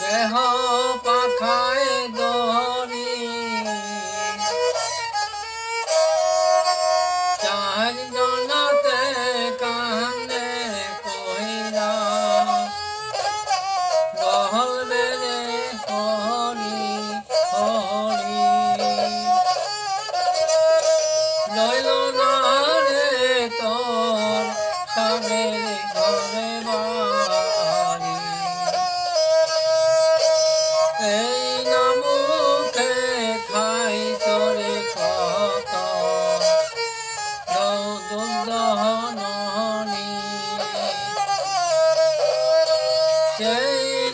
কেহ পাখায় day.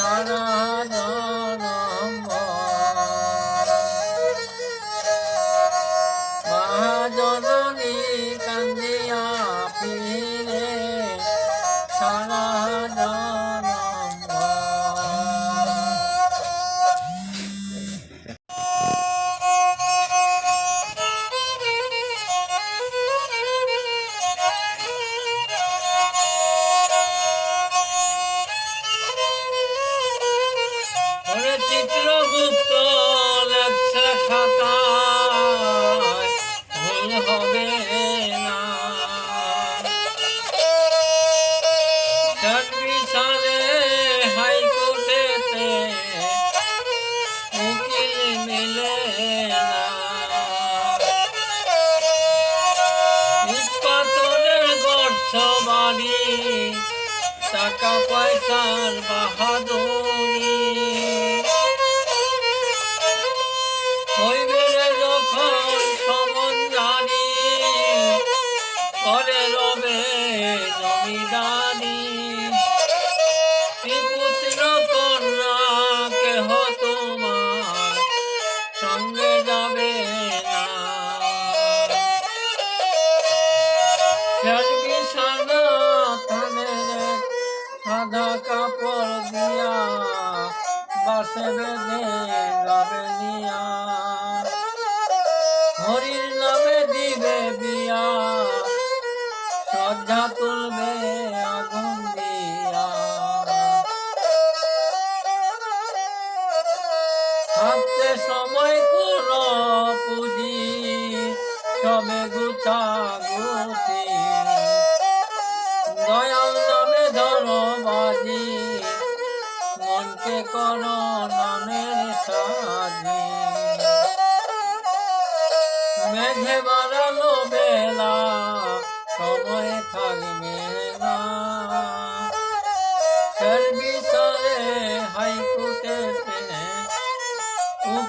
Nana, Nana. Chitragupta হাইকোর্টেতে মিলে বাড়ি টাকা পয়সার বাহাদুরি করে রবে জমিদারি পুত্র কন্যা কেহ তোমার সঙ্গে যাবে না। সাদা থানের বাসে বেঁধে যাবে নিয়া সময় কর পুঁজি, সবে গুছা গুছি দয়াল নামে ধরো বাজি, মনকে করো নামের সাজি। মেঘে বাড়ালো বেলা, সময় থাকবে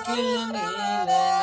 উকিল মিলে